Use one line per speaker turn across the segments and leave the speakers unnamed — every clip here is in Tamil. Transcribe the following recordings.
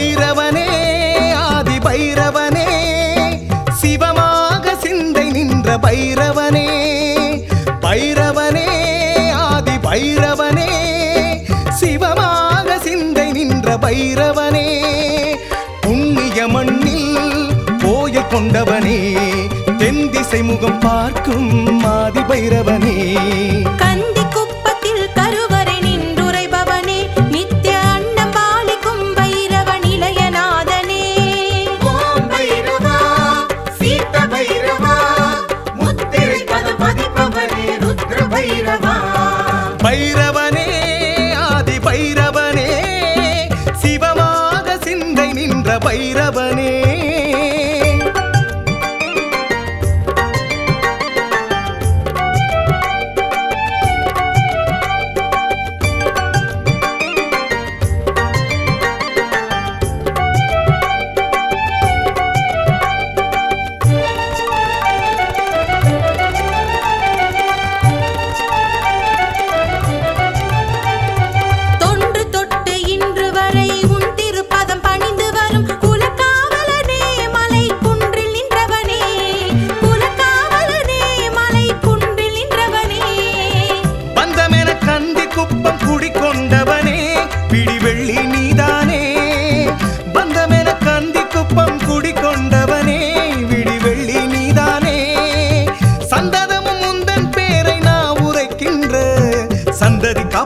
பைரவனே ஆதி பைரவனே சிவமாக சிந்தை நின்ற பைரவனே பைரவனே ஆதி பைரவனே சிவமாக சிந்தை நின்ற பைரவனே
புண்ணிய மண்ணில் கோயில் கொண்டவனே தென் திசை முகம்
பார்க்கும் ஆதி பைரவனே. கந்தி பைரவ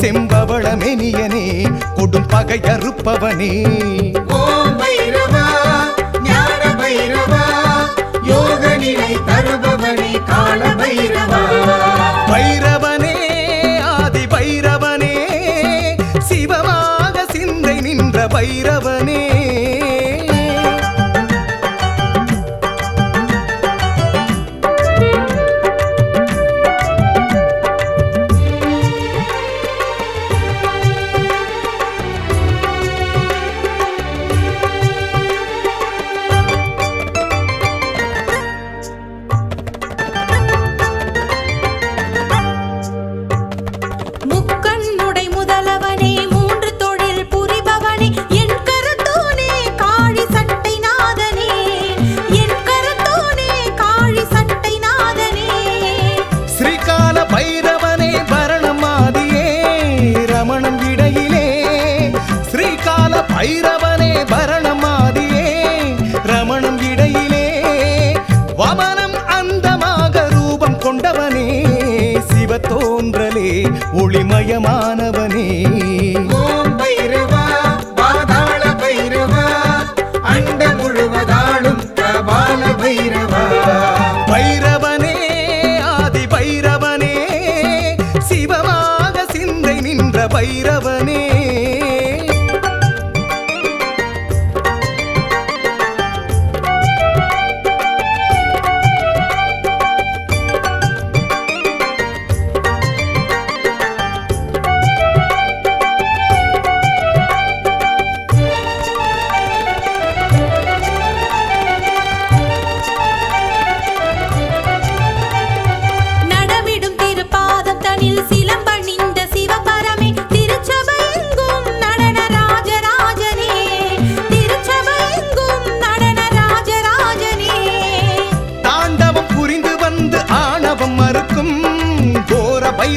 செம்பவள மெனியனே கொடும் பகை அறுப்பவனே. பைரவனே ஆதி பைரவனே சிவமாக சிந்தை நின்ற பைரவனே. ஒளியிலே ஒளிமயமானவனே. பைரவனே ஆதி பைரவனே சிவமாக சிந்தை நின்ற பைரவனே.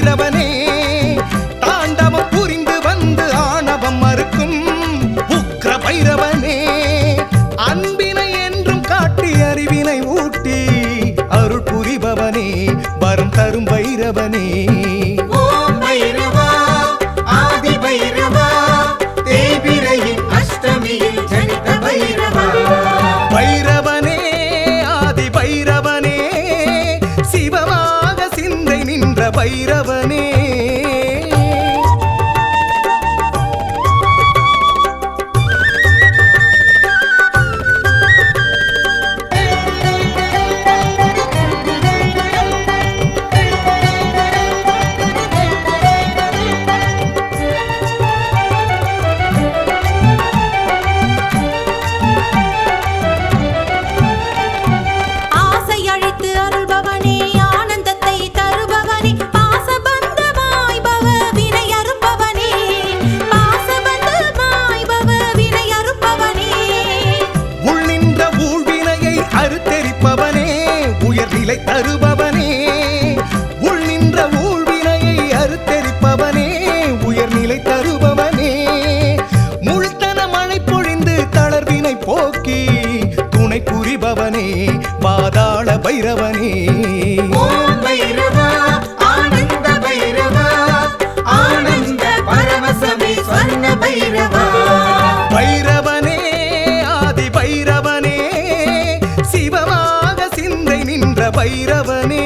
ஆகிறவனே
தாண்டவம் புரிந்து வந்து ஆணவம் மறுக்கும் உக்ர பைரவனே. அன்பினை
என்றும் காட்டி அறிவினை ஊட்டி அருள் புரிபவனே வரும் தரும்
பைரவனே. பைரவனே. கருணை புரிபவனே பாதாள பைரவனே. பைரவனே ஆதி பைரவனே சிவமாக சிந்தை நின்ற பைரவனே.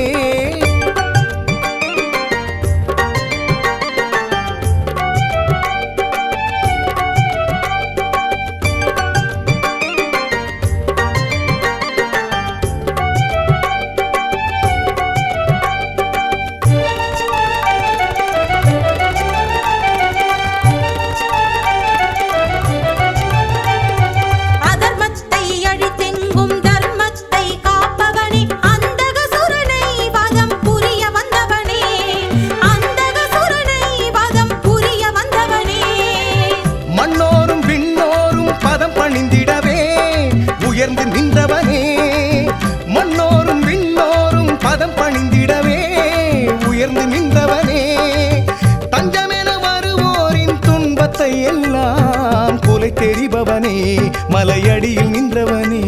மனமெல்லாம் குலை தெரிபவனே மலையடியில் நின்றவனே.